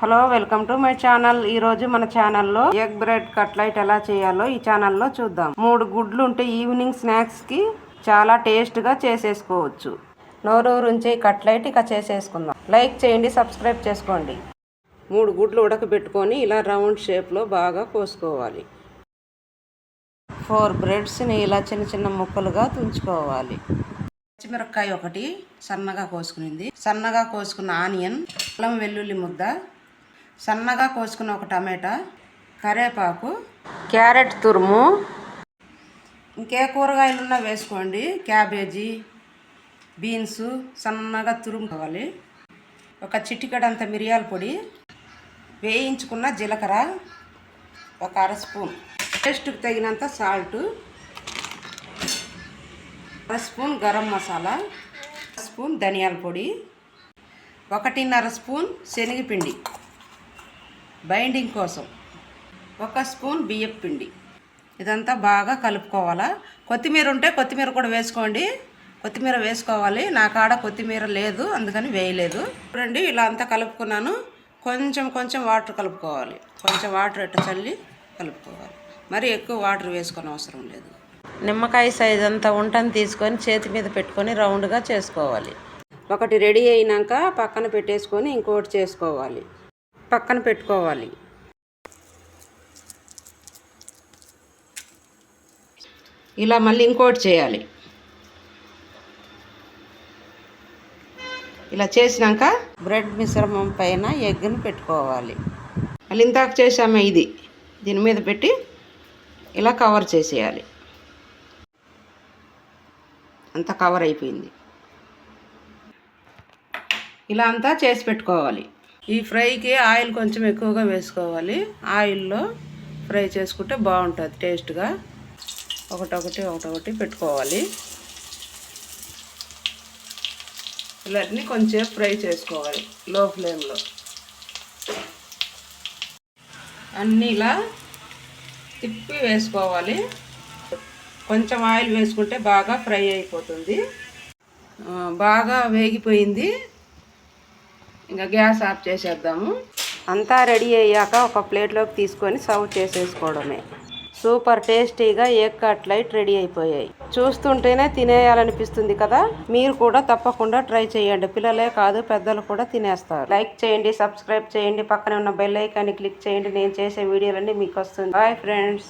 Hello welcome to my channel. ఈ రోజు మన ఛానల్లో ఎగ్ బ్రెడ్ కట్లైట్ ఎలా చేయాలో ఈ ఛానల్లో చూద్దాం. మూడు గుడ్లు ఉంటే ఈవినింగ్ స్నాక్స్కి చాలా టేస్ట్గా చేసేసుకోవచ్చు. నోరూరుంచే ఈ కట్లైట్ ఇక చేసేసుకుందాం. లైక్ చేయండి సబ్స్క్రైబ్ చేసుకోండి. మూడు గుడ్లు ఉడకబెట్టుకొని ఇలా రౌండ్ షేప్లో బాగా కోసుకోవాలి. ఫోర్ బ్రెడ్స్ని ఇలా చిన్న చిన్న ముక్కలుగా తుంచుకోవాలి. పచ్చిమిరపకాయ ఒకటి సన్నగా కోసుకునింది. సన్నగా కోసుకున్న ఆనియన్ అల్లం వెల్లుల్లి ముద్ద సన్నగా కోసుకున్న ఒక టమాటా కరేపాకు క్యారెట్ తురుము ఇంకే కూరగాయలు ఉన్నా వేసుకోండి. క్యాబేజీ బీన్స్ సన్నగా తురుముకోవాలి. ఒక చిటికెడంత మిరియాల పొడి వేయించుకున్న జీలకర్ర ఒక అర స్పూన్. టేస్ట్కి తగినంత సాల్ట్ అర స్పూన్ గరం మసాలా స్పూన్ ధనియాల పొడి ఒకటిన్నర స్పూన్ శనగపిండి. బైండింగ్ కోసం. ఒక స్పూన్ బియ్యం పిండి. ఇదంతా బాగా కలుపుకోవాలా. కొత్తిమీర ఉంటే కొత్తిమీర కూడా వేసుకోండి. కొత్తిమీర వేసుకోవాలి. నా కాడ కొత్తిమీర లేదు అందుకని వేయలేదు. చూడండి ఇలా అంతా కలుపుకున్నాను. కొంచెం కొంచెం వాటర్ కలుపుకోవాలి. కొంచెం వాటర్ ఎట్ట చల్లి కలుపుకోవాలి. మరి ఎక్కువ వాటర్ వేసుకొని అవసరం లేదు. నిమ్మకాయ సైజ్ అంతా ఉంటని తీసుకొని చేతి మీద పెట్టుకొని రౌండ్గా చేసుకోవాలి. ఒకటి రెడీ అయినాక పక్కన పెట్టేసుకొని ఇంకోటి చేసుకోవాలి. పక్కన పెట్టుకోవాలి. ఇలా మళ్ళీ ఇంకోటి చేయాలి. ఇలా చేసినాక బ్రెడ్ మిశ్రమం పైన ఎగ్ని పెట్టుకోవాలి. మళ్ళీ ఇంతాక చేసామే ఇది. దీని మీద పెట్టి ఇలా కవర్ చేసేయాలి. అంతా కవర్ అయిపోయింది. ఇలా అంతా చేసి పెట్టుకోవాలి. ఈ ఫ్రైకి ఆయిల్ కొంచెం ఎక్కువగా వేసుకోవాలి. ఆయిల్లో ఫ్రై చేసుకుంటే బాగుంటుంది టేస్ట్గా. ఒకటొకటి ఒకటొకటి పెట్టుకోవాలి. ఇలాంటిని కొంచెం ఫ్రై చేసుకోవాలి లో ఫ్లేమ్లో. అన్నీ ఇలా తిప్పి వేసుకోవాలి. కొంచెం ఆయిల్ వేసుకుంటే బాగా ఫ్రై అయిపోతుంది. బాగా వేగిపోయింది. ఇంకా గ్యాస్ ఆఫ్ చేసేద్దాము. అంతా రెడీ అయ్యాక ఒక ప్లేట్లోకి తీసుకొని సర్వ్ చేసేసుకోవడమే. సూపర్ టేస్టీగా ఎగ్ కట్లైట్ రెడీ అయిపోయాయి. చూస్తుంటేనే తినేయాలనిపిస్తుంది కదా? మీరు కూడా తప్పకుండా ట్రై చేయండి. పిల్లలే కాదు పెద్దలు కూడా తినేస్తారు. లైక్ చేయండి సబ్స్క్రైబ్ చేయండి. పక్కనే ఉన్న బెల్ ఐకాన్ని క్లిక్ చేయండి. నేను చేసే వీడియోలన్నీ మీకు వస్తుంది. Bye friends.